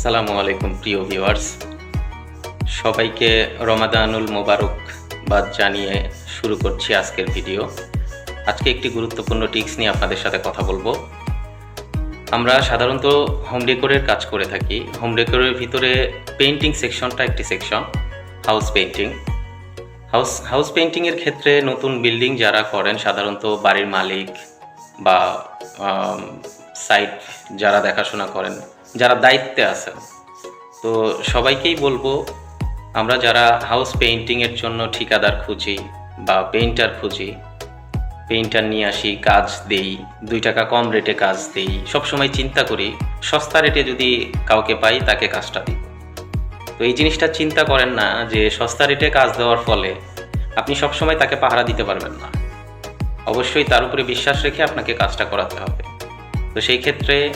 আসসালামু আলাইকুম, প্রিয় ভিউয়ার্স। সবাইকে রমাদানুল মোবারক বাদ জানিয়ে শুরু করছি আজকের ভিডিও। আজকে একটি গুরুত্বপূর্ণ টিক্স নিয়ে আপনাদের সাথে কথা বলব। আমরা সাধারণত হোম ডেকোরের কাজ করে থাকি। হোম ডেকোরের ভিতরে পেন্টিং সেকশনটা একটি section house painting house house পেইন্টিংয়ের ক্ষেত্রে নতুন বিল্ডিং যারা করেন, সাধারণত বাড়ির মালিক বা সাইট যারা দেখাশোনা করেন যারা দায়িত্বে আছেন। তো সবাইকেই বলব, আমরা যারা হাউস পেইন্টিংয়ের জন্য ঠিকাদার খুঁজি বা পেইন্টার খুঁজি পেইন্টার নিয়ে আসি, কাজ দেই, দুই টাকা কম রেটে কাজ দেই, সবসময় চিন্তা করি, সস্তা রেটে যদি কাউকে পাই তাকে কাজটা দিই। তো এই জিনিসটা চিন্তা করেন না যে সস্তা রেটে কাজ দেওয়ার ফলে আপনি সবসময় তাকে পাহারা দিতে পারবেন না। অবশ্যই তার উপরে বিশ্বাস রেখে আপনাকে কাজটা করাতে হবে। তো সেই ক্ষেত্রে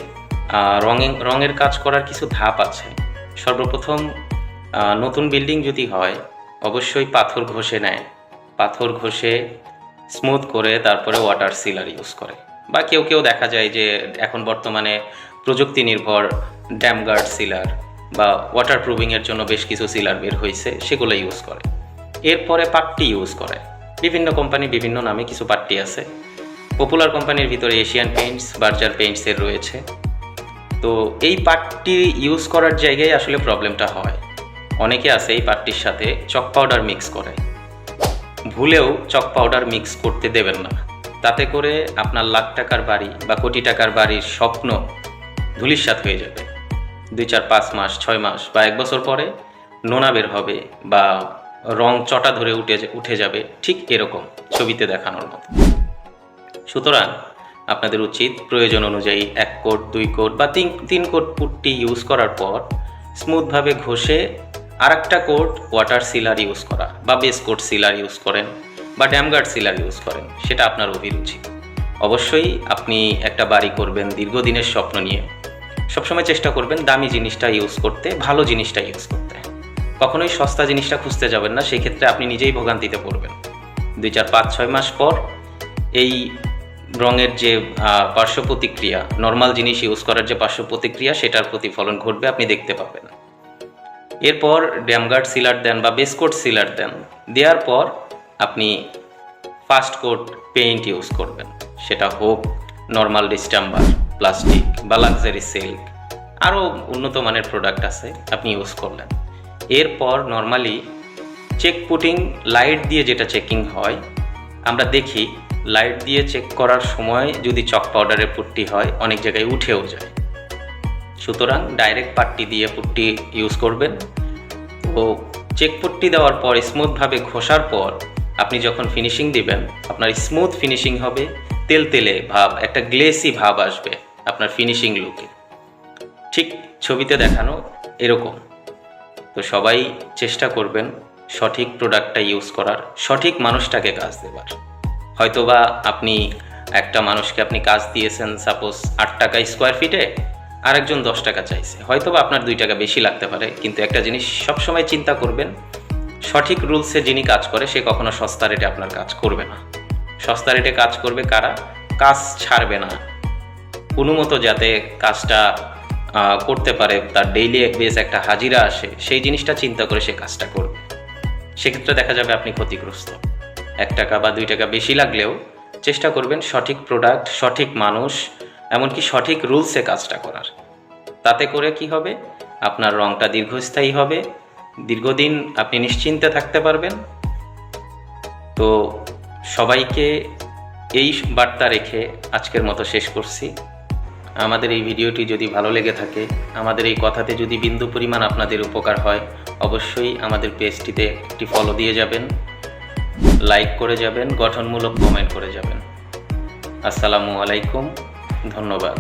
রঙে রঙের কাজ করার কিছু ধাপ আছে। সর্বপ্রথম নতুন বিল্ডিং যদি হয়, অবশ্যই পাথর ঘষে নেয়। পাথর ঘষে স্মুথ করে তারপরে ওয়াটার সিলার ইউজ করে। বা কেউ কেউ দেখা যায় যে এখন বর্তমানে প্রযুক্তি নির্ভর ড্যাম গার্ড সিলার বা ওয়াটার প্রুভিংয়ের জন্য বেশ কিছু সিলার বের হয়েছে, সেগুলো ইউজ করে। এরপরে পাট্টি ইউজ করে। বিভিন্ন কোম্পানি বিভিন্ন নামে কিছু পাট্টি আছে। পপুলার কোম্পানির ভিতরে এশিয়ান পেইন্টস বার্জার পেইন্টসের রয়েছে। তো এই পাটটি ইউজ করার জায়গায় আসলে প্রবলেমটা হয়। অনেকে আছে এই পাটটির সাথে চক পাউডার মিক্স করে। ভুলেও চক পাউডার মিক্স করতে দেবেন না। তাতে করে আপনার লাখ টাকার বাড়ি বা কোটি টাকার বাড়ির স্বপ্ন ধুলির ধুলিস্বাত হয়ে যাবে। দুই চার পাঁচ মাস, ছয় মাস বা এক বছর পরে নোনা বের হবে বা রং চটা ধরে উঠে উঠে যাবে ঠিক এরকম ছবিতে দেখানোর মতো। সুতরাং আপনাদের উচিত প্রয়োজন অনুযায়ী এক কোট, দুই কোট বা তিন তিন কোট পুট্টি ইউজ করার পর স্মুথভাবে ঘষে আর একটা কোট ওয়াটার সিলার ইউজ করা বা বেস কোট সিলার ইউজ করেন বা ড্যামগার্ড সিলার ইউজ করেন, সেটা আপনার অভিরুচি। অবশ্যই আপনি একটা বাড়ি করবেন দীর্ঘদিনের স্বপ্ন নিয়ে। সবসময় চেষ্টা করবেন দামি জিনিসটা ইউজ করতে, ভালো জিনিসটা ইউজ করতে। কখনোই সস্তা জিনিসটা খুঁজতে যাবেন না, সেক্ষেত্রে আপনি নিজেই ভোগান্তিতে পড়বেন। দুই, চার, পাঁচ, ছয় মাস পর এই রঙের যে পার্শ্ব প্রতিক্রিয়া নর্মাল জিনিস ইউজ করার যে পার্শ্ব প্রতিক্রিয়া সেটার প্রতিফলন ঘটবে, আপনি দেখতে পাবেন। এরপর ড্যামগার্ড সিলার দেন বা বেসকোট সিলার দেন। দেওয়ার পর আপনি ফার্স্ট কোট পেইন্ট ইউজ করবেন। সেটা হোক নর্মাল ডিস্টাম্বার প্লাস্টিক বা লাক্সারি সিল্ক আরও উন্নত মানের প্রোডাক্ট আছে, আপনি ইউজ করলেন। এরপর নর্মালি চেক পুটিং লাইট দিয়ে যেটা চেকিং হয়, আমরা দেখি লাইট দিয়ে চেক করার সময় যদি চক পাউডারের পুট্টি হয়, অনেক জায়গায় উঠেও যায়। সুতরাং ডাইরেক্ট পাট্টি দিয়ে পুট্টি ইউজ করবেন ও চেক পুট্টি দেওয়ার পর স্মুথভাবে ঘষার পর আপনি যখন ফিনিশিং দিবেন, আপনার স্মুথ ফিনিশিং হবে, তেল তেলে ভাব, একটা গ্লেসি ভাব আসবে আপনার ফিনিশিং লুকে ঠিক ছবিতে দেখানো এরকম। তো সবাই চেষ্টা করবেন সঠিক প্রোডাক্টটা ইউজ করার, সঠিক মানুষটাকে কাজ দেবার। হয়তোবা আপনি একটা মানুষকে আপনি কাজ দিয়েছেন সাপোজ আট টাকা স্কোয়ার ফিটে আরেকজন দশ টাকা চাইছে। হয়তোবা আপনার দুই টাকা বেশি লাগতে পারে, কিন্তু একটা জিনিস সবসময় চিন্তা করবেন, সঠিক রুলসে যিনি কাজ করে, সে কখনো সস্তা রেটে আপনার কাজ করবে না। সস্তা রেটে কাজ করবে কারা? কাজ ছাড়বে না। কোনো মতো যাতে কাজটা করতে পারে, তার ডেইলি এক বেস একটা হাজিরা আসে, সেই জিনিসটা চিন্তা করে সে কাজটা করবে। সেক্ষেত্রে দেখা যাবে আপনি ক্ষতিগ্রস্ত। এক টাকা বা দুই টাকা বেশি লাগলেও চেষ্টা করবেন সঠিক প্রোডাক্ট সঠিক মানুষ, এমনকি সঠিক রুলসে কাজটা করার। তাতে করে কি হবে? আপনার রংটা দীর্ঘস্থায়ী হবে। দীর্ঘদিন আপনি নিশ্চিন্তে থাকতে পারবেন। তো সবাইকে এই বার্তা রেখে আজকের মতো শেষ করছি। আমাদের এই ভিডিওটি যদি ভালো লেগে থাকে, আমাদের এই কথাতে যদি বিন্দু পরিমাণ আপনাদের উপকার হয়, অবশ্যই আমাদের পেজটিতে একটি ফলো দিয়ে যাবেন। লাইক করে যাবেন গঠনমূলক কমেন্ট করে যাবেন। আসসালামু আলাইকুম ধন্যবাদ।